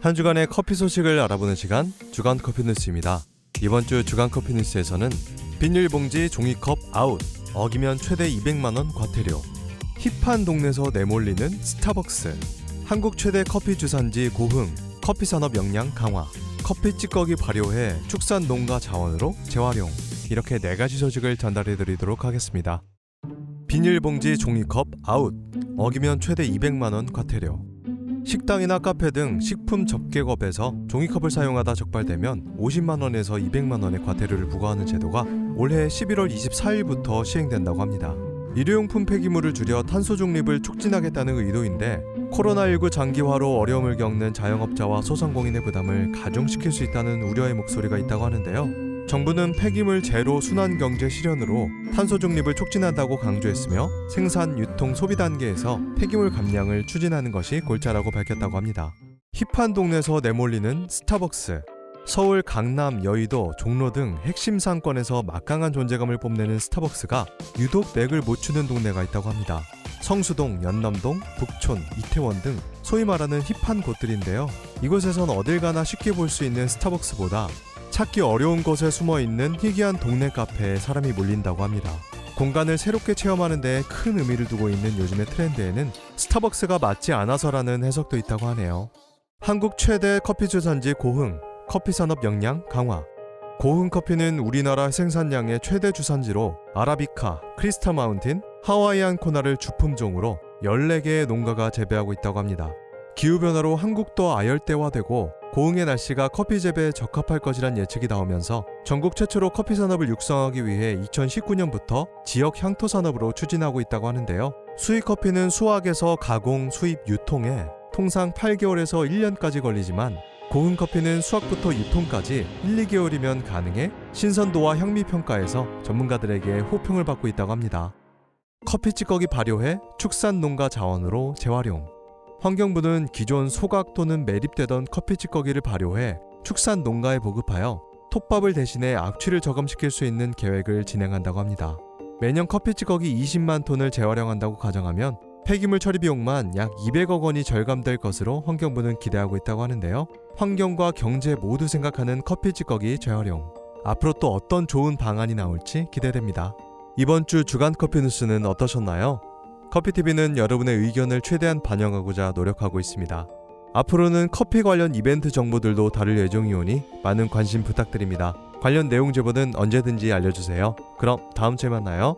한 주간의 커피 소식을 알아보는 시간 주간 커피 뉴스입니다. 이번 주 주간 커피 뉴스에서는 비닐봉지 종이컵 아웃 어기면 최대 200만 원 과태료 힙한 동네에서 내몰리는 스타벅스 한국 최대 커피 주산지 고흥 커피 산업 역량 강화 커피 찌꺼기 발효해 축산 농가 자원으로 재활용 이렇게 네 가지 소식을 전달해 드리도록 하겠습니다. 비닐봉지 종이컵 아웃 어기면 최대 200만 원 과태료 식당이나 카페 등 식품 접객업에서 종이컵을 사용하다 적발되면 50만 원에서 200만 원의 과태료를 부과하는 제도가 올해 11월 24일부터 시행된다고 합니다. 일회용품 폐기물을 줄여 탄소 중립을 촉진하겠다는 의도인데 코로나19 장기화로 어려움을 겪는 자영업자와 소상공인의 부담을 가중시킬 수 있다는 우려의 목소리가 있다고 하는데요. 정부는 폐기물 제로 순환 경제 실현으로 탄소 중립을 촉진한다고 강조했으며 생산, 유통, 소비 단계에서 폐기물 감량을 추진하는 것이 골자라고 밝혔다고 합니다. 힙한 동네에서 내몰리는 스타벅스. 서울, 강남, 여의도, 종로 등 핵심 상권에서 막강한 존재감을 뽐내는 스타벅스가 유독 맥을 못 추는 동네가 있다고 합니다. 성수동, 연남동, 북촌, 이태원 등 소위 말하는 힙한 곳들인데요. 이곳에선 어딜 가나 쉽게 볼 수 있는 스타벅스보다 찾기 어려운 곳에 숨어 있는 희귀한 동네 카페에 사람이 몰린다고 합니다. 공간을 새롭게 체험하는 데 큰 의미를 두고 있는 요즘의 트렌드에는 스타벅스가 맞지 않아서라는 해석도 있다고 하네요. 한국 최대 커피 주산지 고흥, 커피 산업 역량 강화. 고흥 커피는 우리나라 생산량의 최대 주산지로 아라비카, 크리스타 마운틴, 하와이안 코나를 주품종으로 14개의 농가가 재배하고 있다고 합니다. 기후변화로 한국도 아열대화되고 고흥의 날씨가 커피 재배에 적합할 것이란 예측이 나오면서 전국 최초로 커피 산업을 육성하기 위해 2019년부터 지역 향토 산업으로 추진하고 있다고 하는데요. 수입 커피는 수확에서 가공, 수입, 유통에 통상 8개월에서 1년까지 걸리지만 고흥 커피는 수확부터 유통까지 1, 2개월이면 가능해 신선도와 향미 평가에서 전문가들에게 호평을 받고 있다고 합니다. 커피 찌꺼기 발효해 축산 농가 자원으로 재활용. 환경부는 기존 소각 또는 매립되던 커피 찌꺼기를 발효해 축산 농가에 보급하여 톱밥을 대신해 악취를 저감시킬 수 있는 계획을 진행한다고 합니다. 매년 커피 찌꺼기 20만 톤을 재활용한다고 가정하면 폐기물 처리 비용만 약 200억 원이 절감될 것으로 환경부는 기대하고 있다고 하는데요. 환경과 경제 모두 생각하는 커피 찌꺼기 재활용. 앞으로 또 어떤 좋은 방안이 나올지 기대됩니다. 이번 주 주간 커피 뉴스는 어떠셨나요? 커피TV는 여러분의 의견을 최대한 반영하고자 노력하고 있습니다. 앞으로는 커피 관련 이벤트 정보들도 다룰 예정이오니 많은 관심 부탁드립니다. 관련 내용 제보는 언제든지 알려주세요. 그럼 다음 주에 만나요.